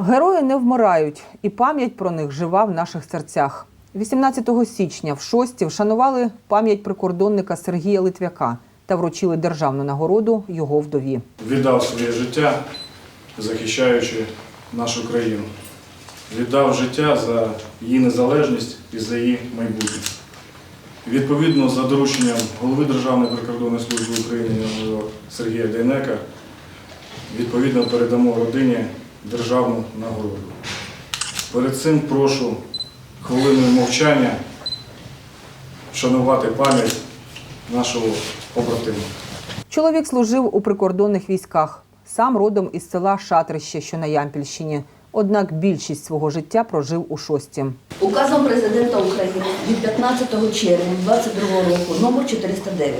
Герої не вмирають, і пам'ять про них жива в наших серцях. 18 січня в шості вшанували пам'ять прикордонника Сергія Литвяка та вручили державну нагороду його вдові. віддав своє життя, захищаючи нашу країну. Віддав життя за її незалежність і за її майбутнє. Відповідно, за дорученням голови Державної прикордонної служби України Сергія Дейнека, відповідно передамо родині державну нагороду. Перед цим прошу хвилиною мовчання вшанувати пам'ять нашого побратима. Чоловік служив у прикордонних військах, сам родом із села Шатрище, що на Ямпільщині. Однак більшість свого життя прожив у шості. Указом президента України від 15 червня 2022 року номер 409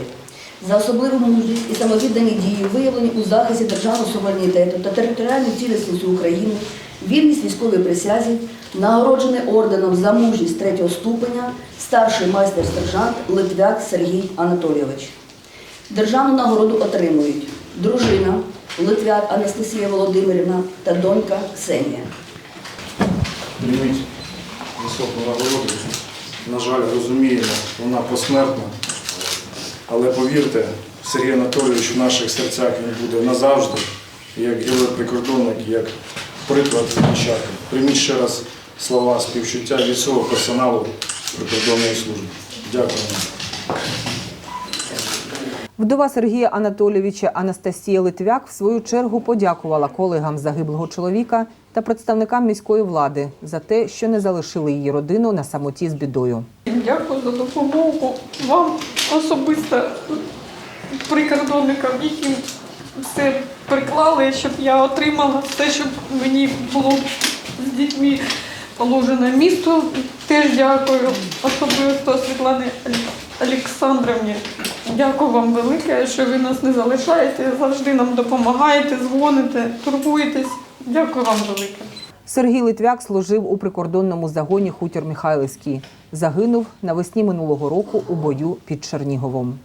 за особливу мужність і самовіддані дії, виявлені у захисті державного суверенітету та територіальної цілісності України, вірність військовій присязі, нагороджений орденом за мужність третього ступеня старший майстер-сержант Литвяк Сергій Анатолійович. Державну нагороду отримують дружина Литвяк Анастасія Володимирівна та донька Ксенія. Прийміть високу нагороду. На жаль, розуміємо, вона посмертна. Але повірте, Сергій Анатолійович в наших серцях він буде назавжди, як герой-прикордонник, як приклад нащадка. Прийміть ще раз слова співчуття від всього персоналу прикордонної служби. Дякую. Вдова Сергія Анатолійовича Анастасія Литвяк в свою чергу подякувала колегам загиблого чоловіка та представникам міської влади за те, що не залишили її родину на самоті з бідою. Дякую за допомогу вам особисто прикордонникам, які все приклали, щоб я отримала все, щоб мені було з дітьми положено місто. Теж дякую особисто Світлані Олександровні. Дякую вам велике, що ви нас не залишаєте, завжди нам допомагаєте, дзвоните, турбуєтесь. Дякую вам велике. Сергій Литвяк служив у прикордонному загоні Хутір Михайлівський. Загинув навесні минулого року у бою під Черніговом.